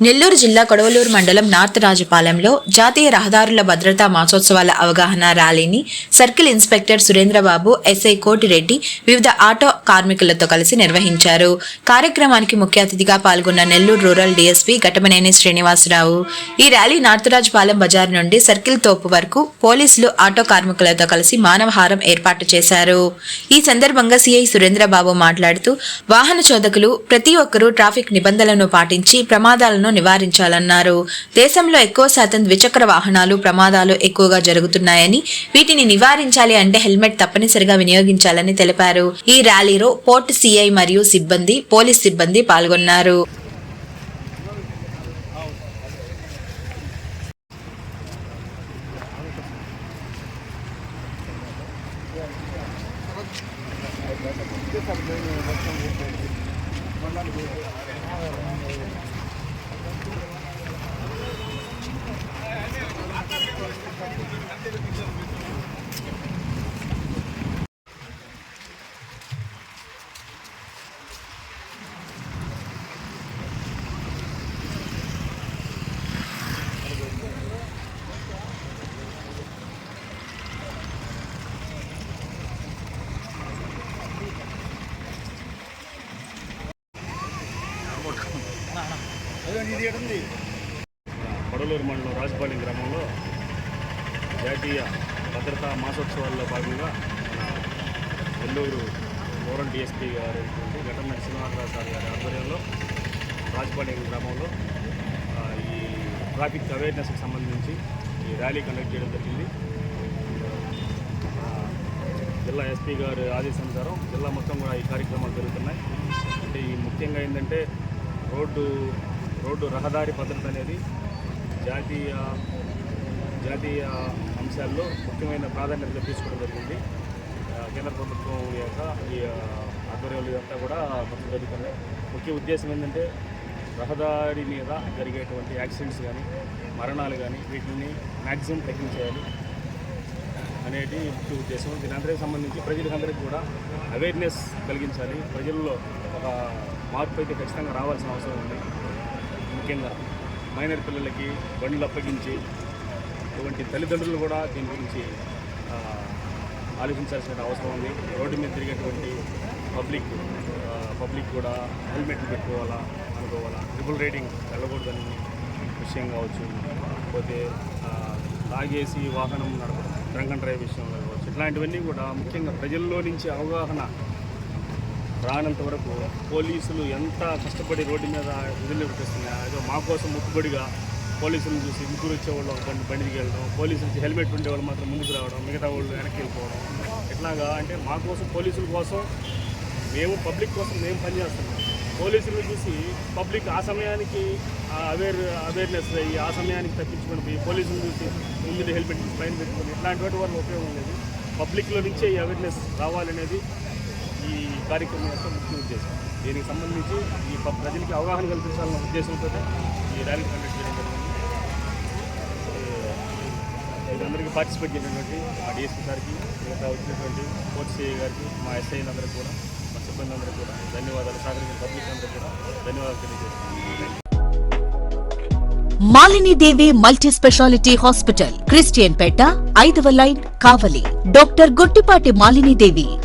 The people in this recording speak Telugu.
నెల్లూరు జిల్లా కొడవలూరు మండలం నార్త్ రాజపాలెంలో జాతీయ రహదారుల భద్రతా మాసోత్సవాల అవగాహన ర్యాలీని circle inspector Surendrababu SI Kotireddy వివిధ ఆటో కార్మికులతో కలిసి నిర్వహించారు. కార్యక్రమానికి ముఖ్య అతిథిగా పాల్గొన్న నెల్లూరు రూరల్ డీఎస్పీ ఘటమనేని శ్రీనివాసరావు. ఈ ర్యాలీ నార్త్ రాజపాలెం బజార్ నుండి సర్కిల్ తోపు వరకు పోలీసులు ఆటో కార్మికులతో కలిసి మానవహారం ఏర్పాటు చేశారు. ఈ సందర్భంగా సిఐ సురేంద్రబాబు మాట్లాడుతూ వాహన చోదకులు ప్రతి ఒక్కరూ ట్రాఫిక్ నిబంధనలను పాటించి ప్రమాదాలను నివారించాలన్నారు. దేశంలో ఎక్కువ శాతం ద్విచక్ర వాహనాలు ప్రమాదాలు ఎక్కువగా జరుగుతున్నాయని వీటిని నివారించాలి అంటే హెల్మెట్ తప్పనిసరిగా వినియోగించాలని తెలిపారు. ఈ ర్యాలీలో పోర్ట్ సిఐ మరియు సిబ్బంది పోలీస్ సిబ్బంది పాల్గొన్నారు. కొడలూరు మండలం రాజపాలెం గ్రామంలో జాతీయ భద్రతా మాసోత్సవాల్లో భాగంగా నెల్లూరు రూరల్ డిఎస్పీ గారు ఘటన శ్రీనివాసరావు సార్ గారి ఆధ్వర్యంలో రాజపాలెం గ్రామంలో ఈ ట్రాఫిక్ అవేర్నెస్కి సంబంధించి ఈ ర్యాలీ కండక్ట్ చేయడం జరిగింది. జిల్లా ఎస్పీ గారి ఆదేశానుసారం జిల్లా మొత్తం కూడా ఈ కార్యక్రమాలు జరుగుతున్నాయి. అంటే ఈ ముఖ్యంగా ఏంటంటే రోడ్డు రోడ్డు రహదారి భద్రత అనేది జాతీయ జాతీయ అంశాల్లో ముఖ్యమైన ప్రాధాన్యత తీసుకోవడం జరిగింది. కేంద్ర ప్రభుత్వం యొక్క ఈ ఆధ్వర్యాలు ఇదంతా కూడా మొత్తం జరుగుతున్నాయి ముఖ్య ఉద్దేశం ఏంటంటే రహదారి మీద జరిగేటువంటి యాక్సిడెంట్స్ కానీ మరణాలు కానీ వీటిని మ్యాక్సిమం తగ్గించేయాలి అనేది ముఖ్య ఉద్దేశం. దీని సంబంధించి ప్రజలందరికీ కూడా అవేర్నెస్ కలిగించాలి. ప్రజల్లో ఒక మార్పు అయితే ఖచ్చితంగా రావాల్సిన అవసరం ఉంది. ముఖ్యంగా మైనర్ పిల్లలకి బండ్లు అప్పగించి ఇటువంటి తల్లిదండ్రులు కూడా దీని గురించి ఆలోచించాల్సిన అవసరం ఉంది. రోడ్డు మీద తిరిగేటువంటి పబ్లిక్ పబ్లిక్ కూడా హెల్మెట్లు పెట్టుకోవాలా అనుకోవాలా? ట్రిపుల్ రైడింగ్ వెళ్ళకూడదని విషయం కావచ్చు. పోతే తాగేసి వాహనం నడపడం డ్రంక్ అండ్ డ్రైవ్ విషయంలో కావచ్చు. ఇట్లాంటివన్నీ కూడా ముఖ్యంగా ప్రజల్లో నుంచి అవగాహన రానంత వరకు పోలీసులు ఎంత కష్టపడి రోడ్డు మీద విధులు నిర్వర్తిస్తున్నాయి ఏదో మా కోసం ముక్కుబడిగా పోలీసులను చూసి ముగ్గురు వచ్చేవాళ్ళు ఒక బండి బండికి వెళ్ళడం పోలీసులు నుంచి హెల్మెట్ ఉండేవాళ్ళు మాత్రం ముందుకు రావడం మిగతా వాళ్ళు వెనక్కి వెళ్ళిపోవడం. ఎట్లాగా అంటే మా కోసం పోలీసుల కోసం మేము పబ్లిక్ కోసం మేము పనిచేస్తున్నాం పోలీసులను చూసి పబ్లిక్ ఆ సమయానికి అవేర్ అవేర్నెస్ అయ్యి ఆ సమయానికి తప్పించుకొని పోయి పోలీసులు చూసి ముందు హెల్మెట్ పైన పెట్టుకొని ఇట్లాంటి వాటి వల్ల ఉపయోగం లేదు. పబ్లిక్లో నుంచే ఈ అవేర్నెస్ రావాలనేది ఈ కార్యక్రమం యొక్క ముఖ్య ఉద్దేశం దీనికి సంబంధించి ఈ ప్రజలకి అవగాహన కల్పించాలన్న ఉద్దేశంతో ఈ ర్యాలీ కండక్ట్ చేయడం జరిగింది. ఈ- పార్టిసిపేట్ చేసినటువంటి మా డిఎస్పీ గారికి మిగతా వచ్చినటువంటి కోర్ట్ గారికి మా ఎస్ఐలందరికీ కూడా మా సిబ్బంది అందరికీ కూడా ధన్యవాదాలు. సహకరించిన పబ్లిక్ అందరికీ కూడా ధన్యవాదాలు తెలియజేస్తున్నాను. Malinidevi multi speciality hospital Christianpet ఐదవ line Kavali. Doctor Gottipati Malinidevi